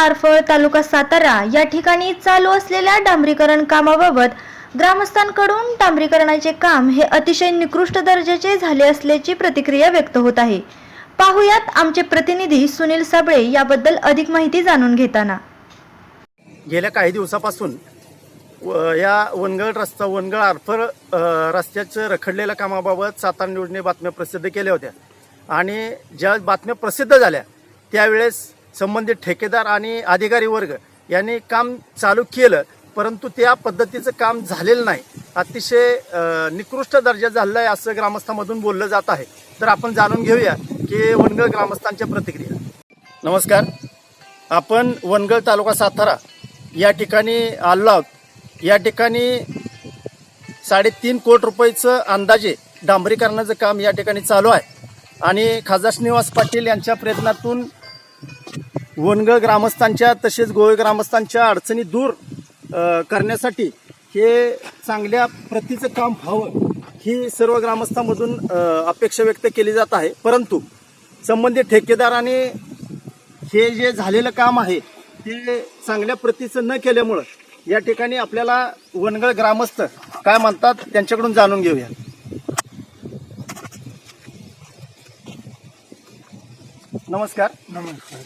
आरफळ तालुका सातारा या ठिकाणी चालू असलेल्या डांबरीकरण कामाबाबत ग्रामस्थांकडून डांबरीकरणाचे काम हे अतिशय निकृष्ट दर्जाचे झाले असल्याची प्रतिक्रिया व्यक्त होत आहे. पाहुयात आमचे प्रतिनिधी सुनील साबळे याबद्दल अधिक माहिती जाणून घेताना. गेल्या काही दिवसापासून व- या वनगळ रस्ता वनगळ आरफळ रस्त्याचं रखडलेल्या कामाबाबत सातारा न्यूजने बातम्या प्रसिद्ध केल्या होत्या. आणि ज्या बातम्या प्रसिद्ध झाल्या त्यावेळेस संबंधित ठेकेदार आणि अधिकारी वर्ग यांनी काम चालू केलं परंतु त्या पद्धतीचं काम झालेलं नाही. अतिशय निकृष्ट दर्जा झालेला आहे असं ग्रामस्थांमधून बोललं जात आहे. तर आपण जाणून घेऊया की वनगळ ग्रामस्थांच्या प्रतिक्रिया. नमस्कार. आपण वनगळ तालुका सातारा या ठिकाणी आलो आहोत. या ठिकाणी साडेतीन कोटी रुपयेचं अंदाजे डांबरीकरणाचं काम या ठिकाणी चालू आहे. आणि खासदार श्रीनिवास पाटील यांच्या प्रयत्नातून वनगळ ग्रामस्थांच्या तसेच गोवे ग्रामस्थांच्या अडचणी दूर करण्यासाठी हे चांगल्या प्रतीचं काम व्हावं ही सर्व ग्रामस्थांमधून अपेक्षा व्यक्त केली जात आहे. परंतु संबंधित ठेकेदाराने हे जे झालेलं काम आहे ते चांगल्या प्रतीचं न केल्यामुळं या ठिकाणी आपल्याला वनगळ ग्रामस्थ काय म्हणतात त्यांच्याकडून जाणून घेऊया. नमस्कार. नमस्कार.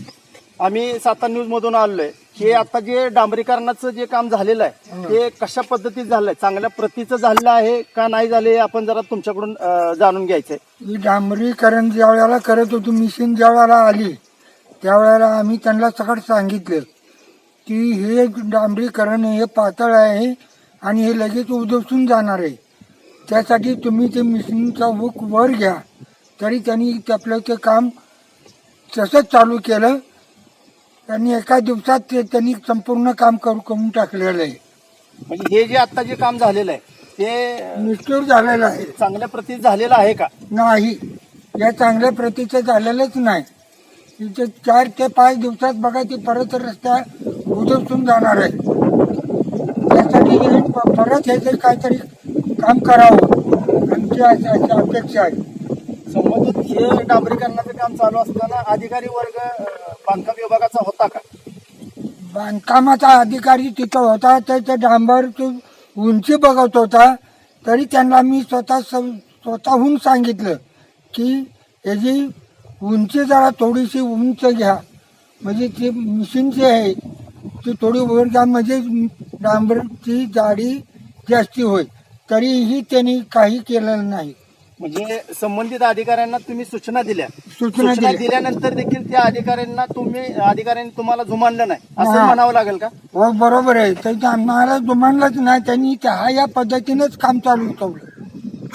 आम्ही सातारा न्यूज मधून आलोय. हे आता जे डांबरीकरणाचं जे काम झालेलं आहे ते कशा पद्धतीत झालंय? चांगल्या प्रतीचं झालेलं आहे का नाही झाले आपण जरा तुमच्याकडून अं, जाणून घ्यायचंय. डांबरीकरण ज्या वेळेला करत होतो मिशीन ज्या वेळेला आली त्यावेळेला आम्ही त्यांना सगळं सांगितलं की हे डांबरीकरण हे पातळ आहे आणि हे लगेच उदसून जाणार आहे. त्यासाठी तुम्ही ते मिशीनचा हुक वर घ्या. तरी त्यांनी आपलं ते काम तसंच चालू केलं आणि एका दिवसात ते त्यांनी संपूर्ण काम करू करून टाकलेलं आहे. म्हणजे हे जे आता जे काम झालेलं आहे ते निष्ठूर झालेलं आहे. चांगल्या प्रतीत झालेलं आहे का? नाही. या चांगल्या प्रतीचं झालेलंच नाही. तिथे चार ते पाच दिवसात बघा ती परत रस्ता उदसून जाणार आहे. त्यासाठी हे प- परत हे जे काहीतरी काम करावं. आमची अशी अशी अपेक्षा आहे संबंधित हे डांबरीकरणाचं काम चालू असताना अधिकारी वर्ग बांधकाम विभागाचा होता का? बांधकामाचा अधिकारी तिथं होता तर त्या डांबरची उंची बघत होता. तरी त्यांना मी स्वतः स- स्वतःहून सांगितलं की याची उंची जरा थोडीशी उंच घ्या. म्हणजे ती मशीन जी आहे ती थोडी वर घ्या म्हणजे डांबरची जाडी जास्ती होईल. तरीही त्यांनी काही केलेलं नाही. म्हणजे संबंधित अधिकाऱ्यांना तुम्ही सूचना दिल्या. सूचना सूचना दिल्या. दिल्यानंतर देखील त्या अधिकाऱ्यांना तुम्ही अधिकाऱ्यांनी तुम्हाला जुमानलं नाही. असं हा. म्हणावं लागेल का? हो बरोबर आहे. तर ते आम्हाला जुमानलंच नाही. त्यांनी त्या हा या पद्धतीनेच काम चालू ठेवलं.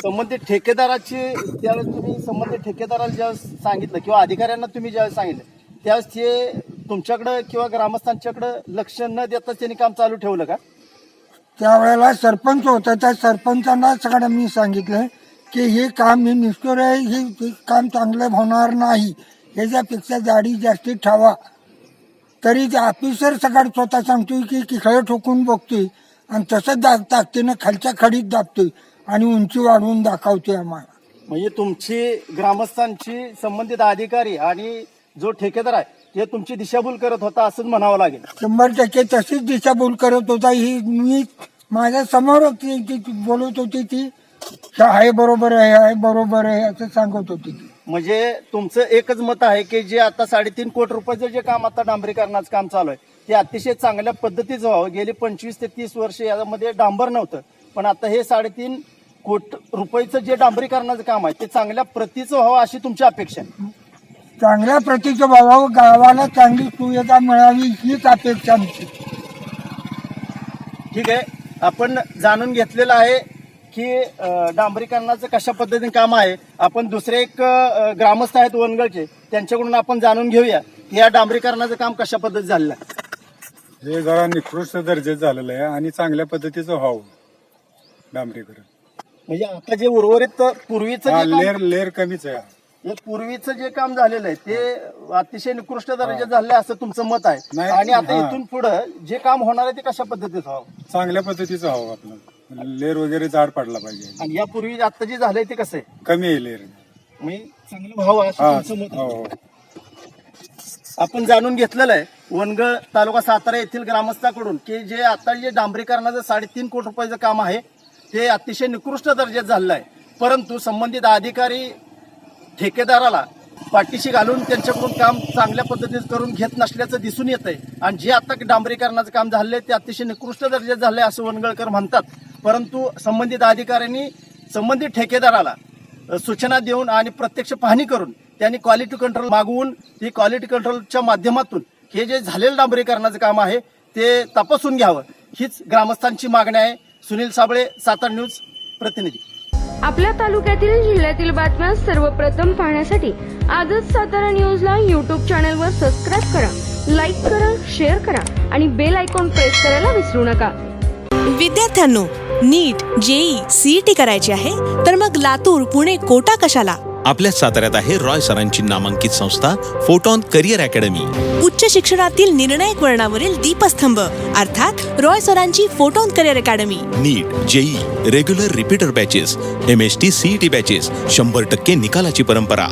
संबंधित ठेकेदाराची त्यावेळेस तुम्ही संबंधित ठेकेदाराला ज्यावेळेस सांगितलं किंवा अधिकाऱ्यांना तुम्ही ज्यावेळेस सांगितलं त्यावेळेस ते तुमच्याकडं किंवा ग्रामस्थांच्याकडं लक्ष न देता त्यांनी काम चालू ठेवलं का? त्यावेळेला सरपंच होता. त्या सरपंचांना सगळं मी सांगितलं की हे काम हे निष्ठुर आहे हे हे काम चांगलं होणार नाही ह्याच्यापेक्षा जाडी जास्ती ठेवा. तरी ते ऑफिसर सगळं स्वतः सांगतोय की की खळं ठोकून बघतोय आणि तसंच दा ताकदीनं खालच्या खडीत दाबतोय आणि उंची वाढवून दाखवतोय आम्हाला. म्हणजे तुमची ग्रामस्थांची संबंधित अधिकारी आणि जो ठेकेदार आहे ते तुमची दिशाभूल करत होता असंच म्हणावं लागेल. शंभर टक्के तशीच दिशाभूल करत होता. ही मी माझ्यासमोर बोलत होती ती. "हे आहे बरोबर आहे आहे बरोबर आहे असं सांगत होती ती. म्हणजे तुमचं एकच मत आहे की जे आता साडेतीन कोटी रुपयाचं जे काम आता डांबरीकरणाचं काम चालू आहे ते अतिशय चांगल्या पद्धतीचं व्हावं. गेली पंचवीस ते तीस वर्ष यामध्ये डांबर नव्हतं पण आता हे साडेतीन कोट रुपयाचं जे डांबरीकरणाचं काम आहे ते चांगल्या प्रतीचं व्हावं अशी तुमची अपेक्षा आहे. चांगल्या प्रतीचं भावावं गावाला चांगली सुविधा मिळावी हीच अपेक्षा आमची. ठीक आहे. आपण जाणून घेतलेलं आहे की डांबरीकरणाचं कशा पद्धतीने काम आहे? आपण दुसरे एक ग्रामस्थ आहेत वनगळचे त्यांच्याकडून आपण जाणून घेऊया की या डांबरीकरणाचं काम कशा पद्धतीत झालेलं आहे? हे जरा निकृष्ट दर्जाचं झालेलं आहे आणि चांगल्या पद्धतीचं व्हावं डांबरीकरण. म्हणजे आता जे उर्वरित पूर्वीचं हा जे काम लेअर लेअर कमीच आहे. हे पूर्वीचं जे काम झालेलं आहे ते अतिशय निकृष्ट दर्जाचं झालेलं आहे असं तुमचं मत आहे. नाही, आणि आता हा. इथून पुढं जे काम होणार आहे ते कशा पद्धतीत व्हावं? चांगल्या पद्धतीचं व्हावं आपलं. लेअर वगैरे जाड पडला पाहिजे. आणि यापूर्वी आता जे झालंय ते कसं आहे? कमी आहे म्हणजे चांगलं व्हावं हा असं तुमचं मत हो आहे. हो आपण जाणून घेतलेलं आहे वनगळ तालुका सातारा येथील ग्रामस्थाकडून की जे आता जे डांबरीकरणाचं साडेतीन कोटी रुपयाचं काम आहे ते अतिशय निकृष्ट दर्जात झालेलं आहे. परंतु संबंधित अधिकारी ठेकेदाराला पाठीशी घालून त्यांच्याकडून काम चांगल्या पद्धतीने करून घेत नसल्याचं दिसून येत आहे आणि जे आता डांबरीकरणाचं काम झालं आहे ते अतिशय निकृष्ट दर्जात झालं आहे असं वनगळकर म्हणतात. परंतु संबंधित अधिकाऱ्यांनी संबंधित ठेकेदाराला सूचना देऊन आणि प्रत्यक्ष पाहणी करून त्यांनी क्वालिटी कंट्रोल मागवून ती क्वालिटी कंट्रोलच्या माध्यमातून हे जे झालेलं डांबरीकरणाचं काम आहे ते तपासून घ्यावं. हीच ग्रामस्थांची मागणी आहे. सुनील साबळे सातारा न्यूज प्रतिनिधी. आपल्या तालुक्यातील जिल्ह्यातील बातम्या सर्वप्रथम पाहण्यासाठी आजच सातारा न्यूजला यूट्यूब चॅनलवर सबस्क्राईब करा लाईक करा शेअर करा आणि बेल आयकॉन प्रेस करायला विसरू नका. विद्यार्थ्यांनो नीट जेई सीईटी करायची आहे तर मग लातूर पुणे कोटा कशाला? आपल्या साताऱ्यात आहे रॉय सरांची नामांकित संस्था फोटॉन करिअर अकॅडमी. उच्च शिक्षणातील निर्णायक वळणावरील दीपस्तंभ अर्थात रॉय सरांची photon career academy. NEET JEE regular repeater batches M S T CET batches शंभर टक्के निकालाची परंपरा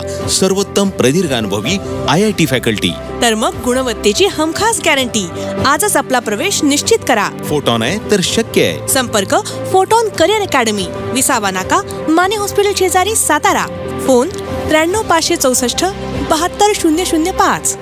सर्वोत्तम प्रदीर्घ अनुभवी आय आय टी फॅकल्टी. तर मग गुणवत्तेची हमखास गॅरंटी आजच आपला प्रवेश निश्चित करा. फोटॉन आहे तर शक्य आहे. संपर्क फोटोन करिअर अकॅडमी विसावा नाका माने हॉस्पिटल शेजारी सातारा. फोन त्र्याण्णव पाचशे चौसष्ट बहात्तर शून्य शून्य पाच.